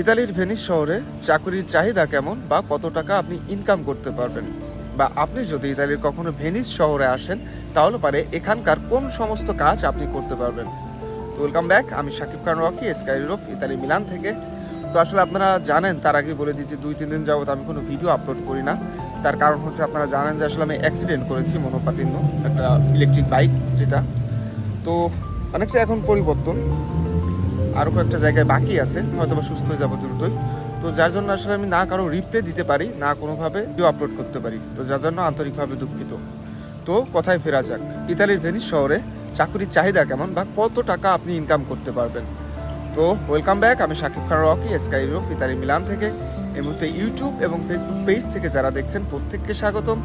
ইতালির ভেনিস শহরে চাকরির চাহিদা কেমন বা কত টাকা আপনি ইনকাম করতে পারবেন? বা আপনি যদি ইতালির কখনো ভেনিস শহরে আসেন, তাহলে পারে এখানকার কোন সমস্ত কাজ আপনি করতে পারবেন? তো ওয়েলকাম ব্যাক আমি Shakib Khan Rocky sky roof Italy Milan থেকে। তো আসলে আপনারা জানেন, তার আগে বলে দিচ্ছি, দুই, তিন দিন যাবত আমি কোনো ভিডিও আপলোড করি না। তার কারণ হচ্ছে আপনারা জানেন যে আসলে আমি অ্যাক্সিডেন্ট করেছি মনোপাতিন্য একটা ইলেকট্রিক বাইক যেটা। তো অনেকটা এখন পরিবর্তন। আরও কয়েকটা জায়গায় বাকি আছে হয়তো বা সুস্থ হয়ে যাব দ্রুতই। তো যার জন্য আসলে আমি না কারও রিপ্লে দিতে পারি, না কোনোভাবে ভিডিও আপলোড করতে পারি। তো যার জন্য আন্তরিকভাবে দুঃখিত। তো কথায় ফেরা যাক। ইতালির ভেনিস শহরে চাকরির চাহিদা কেমন বা কত টাকা আপনি ইনকাম করতে পারবেন? তো ওয়েলকাম ব্যাক আমি Shakib Khan Rocky sky roof Italy Milan থেকে। এই মুহূর্তে ইউটিউব এবং ফেসবুক পেজ থেকে যারা দেখছেন, প্রত্যেককে স্বাগতম।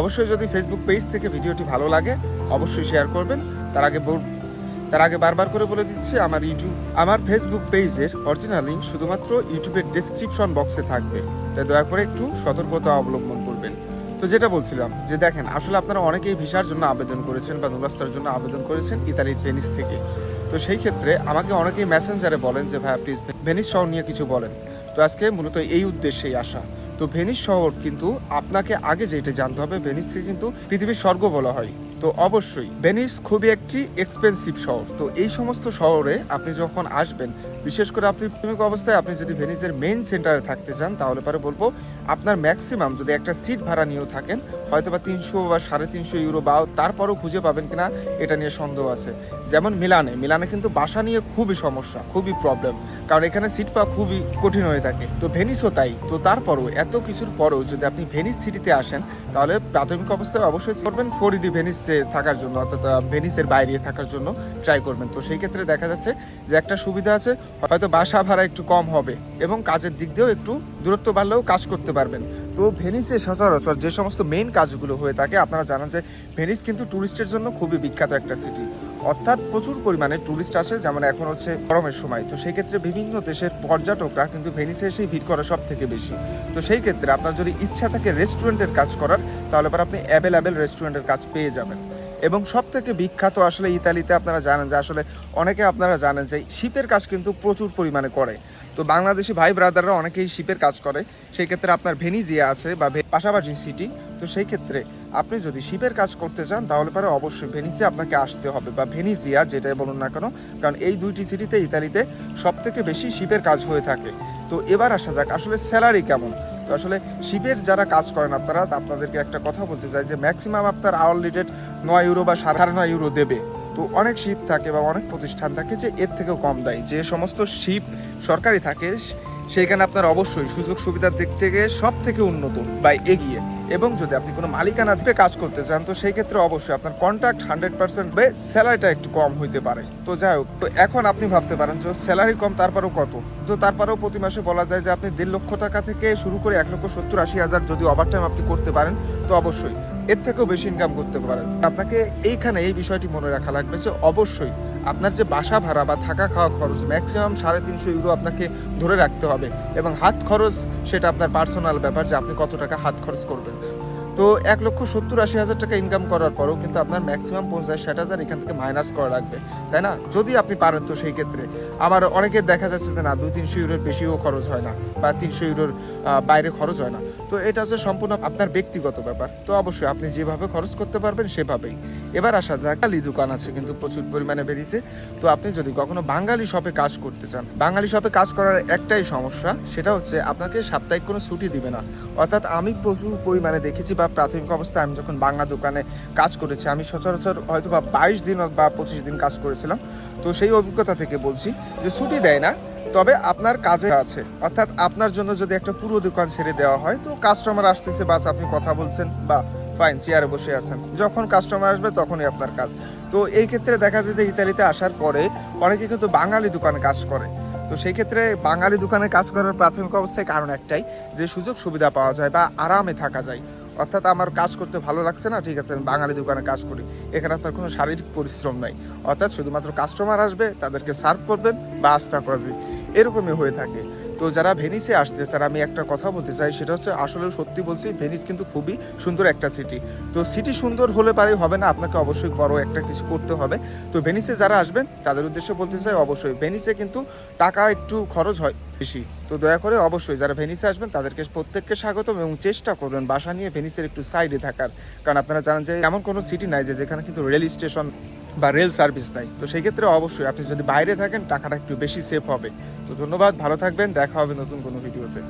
অবশ্যই যদি ফেসবুক পেজ থেকে ভিডিওটি ভালো লাগে, অবশ্যই শেয়ার করবেন। তার আগে তার আগে বারবার করে বলে দিচ্ছি, আমার ইউটিউব, আমার ফেসবুক পেজের অরিজিনাল লিঙ্ক শুধুমাত্র ইউটিউবের ডেসক্রিপশন বক্সে থাকবে। তাই দয়া করে একটু সতর্কতা অবলম্বন করবেন। তো যেটা বলছিলাম, যে দেখেন, আসলে আপনারা অনেকেই ভিসার জন্য আবেদন করেছেন বা নুরাস্তার জন্য আবেদন করেছেন ইতালির ভেনিস থেকে। তো সেই ক্ষেত্রে আমাকে অনেকেই মেসেঞ্জারে বলেন যে ভাই প্লিজ ভেনিস শহর নিয়ে কিছু বলেন। তো আজকে মূলত এই উদ্দেশ্যেই আসা। তো ভেনিস শহর কিন্তু আপনাকে আগে যেটা জানতে হবে, ভেনিসকে কিন্তু পৃথিবীর স্বর্গ বলা হয়। তো অবশ্যই ভেনিস খুবই একটি এক্সপেন্সিভ শহর। তো এই সমস্ত শহরে আপনি যখন আসবেন বিশেষ করে আপনি প্রাথমিক অবস্থায় আপনি যদি ভেনিসের মেইন সেন্টারে থাকতে চান, তাহলে পরে বলব আপনার ম্যাক্সিমাম যদি একটা সিট ভাড়া নিয়েও থাকেন হয়তো বা তিনশো বা সাড়ে তিনশো ইউরো বা তারপরও খুঁজে পাবেন কিনা, এটা নিয়ে সন্দেহ আছে। যেমন মিলানে মিলানে কিন্তু বাসা নিয়ে খুবই সমস্যা, খুবই প্রবলেম কারণ এখানে সিট পাওয়া খুবই কঠিন হয়ে থাকে। তো ভেনিসও তাই, তো তারপরও এত কিছুর পরেও যদি আপনি ভেনিস সিটিতে আসেন, তাহলে প্রাথমিক অবস্থায় অবশ্যই করবেন ফরিদি ভেনিসে থাকার জন্য, অর্থাৎ ভেনিসের বাইরে থাকার জন্য ট্রাই করবেন। তো সেই ক্ষেত্রে দেখা যাচ্ছে যে একটা সুবিধা আছে হয়তো বাসা ভাড়া একটু কম হবে এবং কাজের দিক দিয়েও একটু দূরত্ব বাড়লেও কাজ করতে পারবেন। তো ভেনিসে সচরাচর যে সমস্ত মেইন কাজগুলো হয়ে থাকে, আপনারা জানেন যে ভেনিস কিন্তু ট্যুরিস্টের জন্য খুবই বিখ্যাত একটা সিটি অর্থাৎ প্রচুর পরিমাণে ট্যুরিস্ট আসে, যেমন এখন হচ্ছে গরমের সময়। তো সেই ক্ষেত্রে বিভিন্ন দেশের পর্যটকরা কিন্তু ভেনিসে এসেই ভিড় করে সব থেকে বেশি। তো সেই ক্ষেত্রে আপনার যদি ইচ্ছা থাকে রেস্টুরেন্টের কাজ করার, তাহলে পর আপনি অ্যাভেলেবেল রেস্টুরেন্টের কাজ পেয়ে যাবেন। এবং সব থেকে বিখ্যাত আসলে ইতালিতে আপনারা জানেন যে আসলে অনেকে আপনারা জানেন যে শিপের কাজ কিন্তু প্রচুর পরিমাণে করে। তো বাংলাদেশি ভাই ব্রাদাররা অনেকেই শিপের কাজ করে। সেই ক্ষেত্রে আপনার ভেনিজিয়া আছে বা পাশাপাশি সিটি। তো সেই ক্ষেত্রে আপনি যদি শিপের কাজ করতে চান, তাহলে পরে অবশ্যই ভেনিসে আপনাকে আসতে হবে বা ভেনিজিয়া যেটাই বলুন না কেন। কারণ এই দুইটি সিটিতে ইতালিতে সব থেকে বেশি শিপের কাজ হয়ে থাকে। তো এবার আসা যাক, আসলে স্যালারি কেমন? তো আসলে শিপের যারা কাজ করেন আপনারা আপনাদেরকে একটা কথা বলতে চাই যে ম্যাক্সিমাম আপনার আওয়ারলি রেট নয় ইউরো বা সাড়ে নয় ইউরো দেবে। তো অনেক শিপ থাকে বা অনেক প্রতিষ্ঠান থাকে যে এর থেকেও কম দেয়। যে সমস্ত শিপ সরকারি থাকে, সেইখানে আপনার অবশ্যই সুযোগ সুবিধার দিক থেকে সব থেকে উন্নত বা এগিয়ে। এবং যদি আপনি কোনো মালিকানা থেকে কাজ করতে চান, তো সেই ক্ষেত্রে অবশ্যই আপনার কন্ট্রাক্ট হান্ড্রেড পার্সেন্ট স্যালারিটা একটু কম হইতে পারে। তো যাই হোক, তো এখন আপনি ভাবতে পারেন যে স্যালারি কম, তারপরেও কত? তো তারপরেও প্রতি মাসে বলা যায় যে আপনি দেড় লক্ষ টাকা থেকে শুরু করে এক লক্ষ সত্তর আশি হাজার যদি ওভার টাইম আপনি করতে পারেন, তো অবশ্যই। এর থেকেও বেশি ইনকাম করতে পারেন। আপনাকে এইখানে এই বিষয়টি মনে রাখা লাগবে যে অবশ্যই আপনার যে বাসা ভাড়া বা থাকা খাওয়া খরচ ম্যাক্সিমাম সাড়ে তিনশো ইউরো আপনাকে ধরে রাখতে হবে এবং হাত খরচ সেটা আপনার পার্সোনাল ব্যাপার যে আপনি কত টাকা হাত খরচ করবেন। তো এক লক্ষ সত্তর আশি হাজার টাকা ইনকাম করার পরেও কিন্তু আপনার ম্যাক্সিমাম পঞ্চাশ ষাট হাজার এখান থেকে মাইনাস করা লাগবে, তাই না? যদি আপনি পারেন তো সেই ক্ষেত্রে। আবার অনেকের দেখা যাচ্ছে যে না, দুই তিনশো ইউরোর বেশিও খরচ হয় না বা তিনশো ইউরোর বাইরে খরচ হয় না। তো এটা হচ্ছে সম্পূর্ণ আপনার ব্যক্তিগত ব্যাপার। তো অবশ্যই আপনি যেভাবে খরচ করতে পারবেন সেভাবেই। এবার আসা যাক, বাঙালি দোকান আছে কিন্তু প্রচুর পরিমাণে বেরিয়েছে। তো আপনি যদি কখনো বাঙালি শপে কাজ করতে চান, বাঙালি শপে কাজ করার একটাই সমস্যা, সেটা হচ্ছে আপনাকে সাপ্তাহিক কোনো ছুটি দিবে না। অর্থাৎ আমি প্রচুর পরিমাণে দেখেছি বা প্রাথমিক অবস্থায় আমি যখন বাংলা দোকানে কাজ করেছি, আমি সচরাচর হয়তো বা বাইশ দিন বা পঁচিশ দিন কাজ করেছিলাম। তো সেই অভিজ্ঞতা থেকে বলছি যে ছুটি দেয় না তবে আপনার কাজে আছে। অর্থাৎ আপনার জন্য যদি একটা পুরো দোকান ছেড়ে দেওয়া হয়, তো কাস্টমার আসতেছে, বাস আপনি কথা বলছেন, বা ফাইন চেয়ারে বসে আছেন। যখন কাস্টমার আসবে, তখনই আপনার কাজ। তো এই ক্ষেত্রে দেখা যায় যে ইতালিতে আসার পরে অনেকে কিন্তু বাঙালি দোকানে কাজ করে। তো সেই ক্ষেত্রে বাঙালি দোকানে কাজ করার প্রাথমিক অবস্থায় কারণ একটাই, যে সুযোগ সুবিধা পাওয়া যায় বা আরামে থাকা যায়। অর্থাৎ আমার কাজ করতে ভালো লাগছে না, ঠিক আছে, আমি বাঙালি দোকানে কাজ করি। এখানে আপনার কোনো শারীরিক পরিশ্রম নাই। অর্থাৎ শুধুমাত্র কাস্টমার আসবে, তাদেরকে সার্ভ করবেন বা আস্থা করবে এরকমই হয়ে থাকে। তো যারা ভেনিসে আসতে স্যার আমি একটা কথা বলতে চাই, সেটা হচ্ছে আসলে সত্যি বলছি ভেনিস কিন্তু খুবই সুন্দর একটা সিটি তো সিটি সুন্দর হলে পারেই হবে না, আপনাকে অবশ্যই বড় একটা কিছু করতে হবে। তো ভেনিসে যারা আসবেন, তাদের উদ্দেশ্যে বলতে চাই অবশ্যই ভেনিসে কিন্তু টাকা একটু খরচ হয় বেশি। তো দয়া করে অবশ্যই যারা ভেনিসে আসবেন, তাদেরকে প্রত্যেককে স্বাগতম এবং চেষ্টা করবেন বাসা নিয়ে ভেনিসের একটু সাইডে থাকার। কারণ আপনারা জানেন যে, এমন কোনো সিটি নাই যে, যেখানে কিন্তু রেল স্টেশন বা রেল সার্ভিস নাই। তো সেই ক্ষেত্রে অবশ্যই আপনি যদি বাইরে থাকেন, টাকাটা একটু বেশি সেফ হবে। তো ধন্যবাদ, ভালো থাকবেন, দেখা হবে নতুন কোনো ভিডিওতে